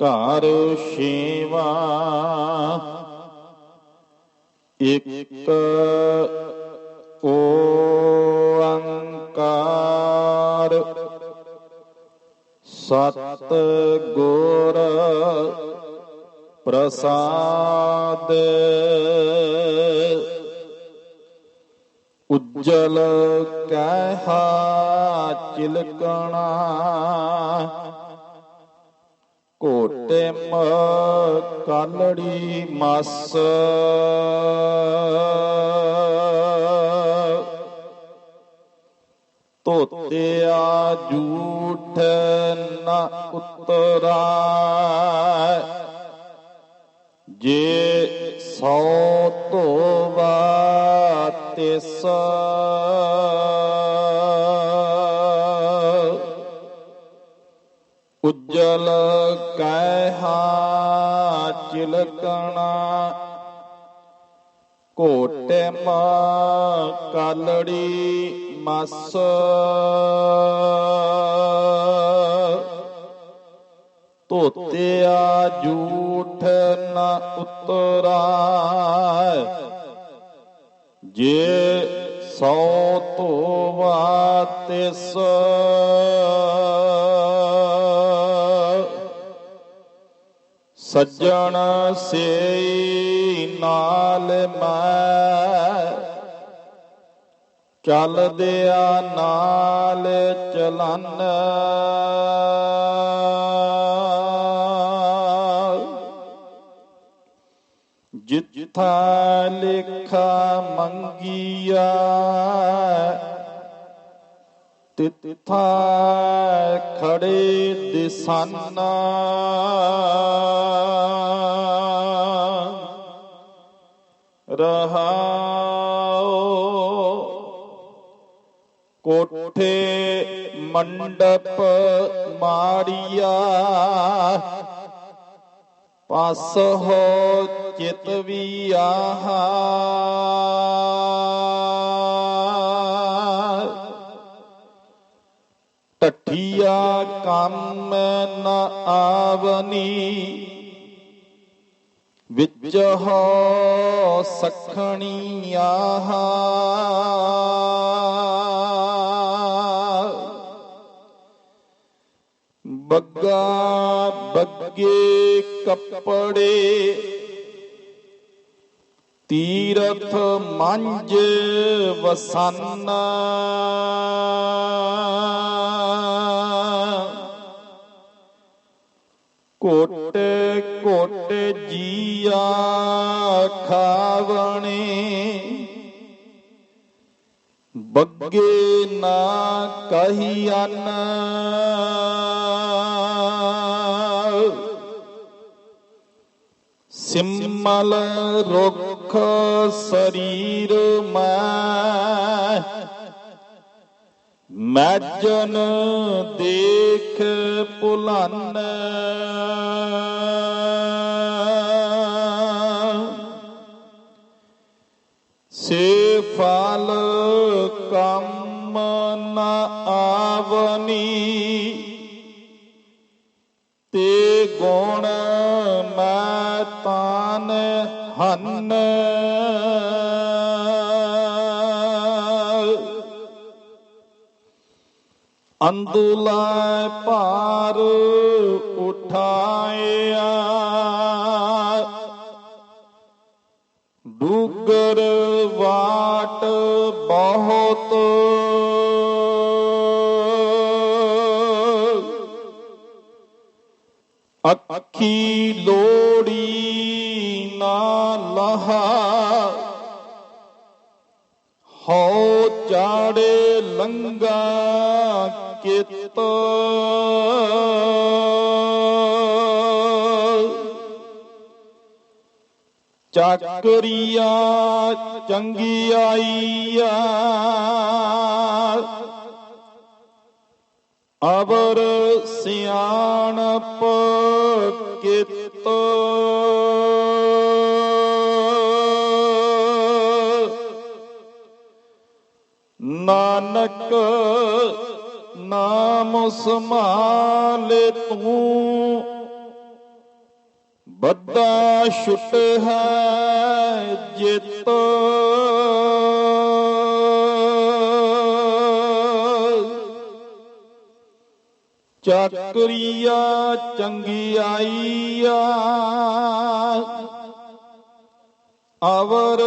ਘਰ ਛੇਵਾ। ਇੱਕ ਓੰਕਾਰ। ਸਤ ਗੁਰ ਪ੍ਰਸਾਦ। ਉਜਲ ਕਹਿਆ ਚਿਲਕਣਾ। ਕੋਟੇ ਮ ਕਾਲੜੀ ਮਸ। ਤੋਤਿਆ ਜੂਠ ਨ ਉਤਰਾ। ਜੇ ਸੌ ਧੋਵਾ ਤਿਸ। ਉਜਲ ਕਹਿਹਾ ਚਿਲਕਣਾ। ਕੋਟੇ ਮਾ ਕਾਲੜੀ ਮਸ। ਧੋਤਿਆ ਜੂਠ ਨ ਉਤਰਾ ਜੇ ਸੌ ਧੋਵਾ ਤਿਸ। ਸੱਜਣ ਸੇ ਨਾਲ ਮੈਂ ਚੱਲਦਿਆ ਨਾਲ ਚਲਨ। ਜਿੱਥਾ ਲਿਖਾ ਮੰਗੀਆ ਤਿੱਥਾ ਖੜੇ ਦਿਸਾਨਾ। ਰਹਾਓ ਕੋਠੇ ਮੰਡਪ ਮਾੜੀਆ। ਪਸ ਹੋ ਚਿਤ ਵੀ ਆਹਾ। ਟਠੀਆ ਕੰਮ ਨ ਆਵਨੀ। ਵਿੱਚ ਹੋ ਸਖਣੀ ਆਹਾ ਬੱਗਾ ਬੱਗੇ ਕੱਪੜੇ। ਤੀਰਥ ਮੰਜ ਵਸਨ। ਕੋਟ ਕੋਟ ਜੀਆ ਖਾਵਣੇ। ਬੱਗੇ ਨਾ ਕਹੀਅਨ। ਸਿਮਲ ਰੁਖ ਸਰੀਰ ਮੈਂ। ਮੈਜਨ ਦੇਖ ਭੁਲਨ। ਸੇ ਫਲ ਕੰਮ ਨ ਆਵਨੀ ਤੇ ਗੁਣ ਮੈਂ ਤਾਨ ਹੰਨ। ਅੰਦੁਲਾ ਭਾਰ ਉਠਾਇਆ। ਡੂਗਰ ਵਾਟ ਬਹੁਤ। ਅੱਖੀ ਲੋੜੀ ਨਾ ਲਹਾ। ਹੋ ਚਾੜੇ ਲੰਗਾ। ਕਿਤ। ਚੱਕਰੀਆ ਚੰਗੀ ਆਈਆ ਅਬਰ ਸਿਆਣਪ ਕਿਤ। ਨਾਨਕ ਨਾਮ ਸੰਭਾਲੇ ਤੂੰ ਬੱਦਾ ਛੁਟ ਹੈ ਜਿਤ ਚੱਕਰੀਆ ਚੰਗਿਆਈਆ ਅਵਰ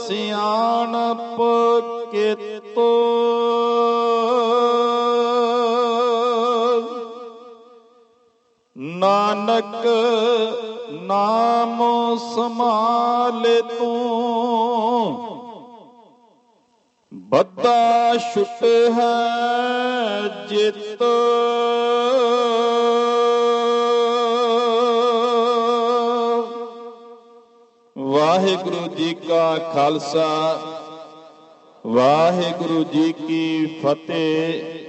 ਸਿਆਣਪ ਕਿਤੋ ਨਾਨਕ ਨਾਮ ਸੰਭਾਲੇ ਤੂੰ। ਬੱਦਾ ਛੁੱਟ ਹੈ ਜਿਤ। ਵਾਹਿਗੁਰੂ ਜੀ ਕਾ ਖਾਲਸਾ, ਵਾਹਿਗੁਰੂ ਜੀ ਕੀ ਫਤਿਹ।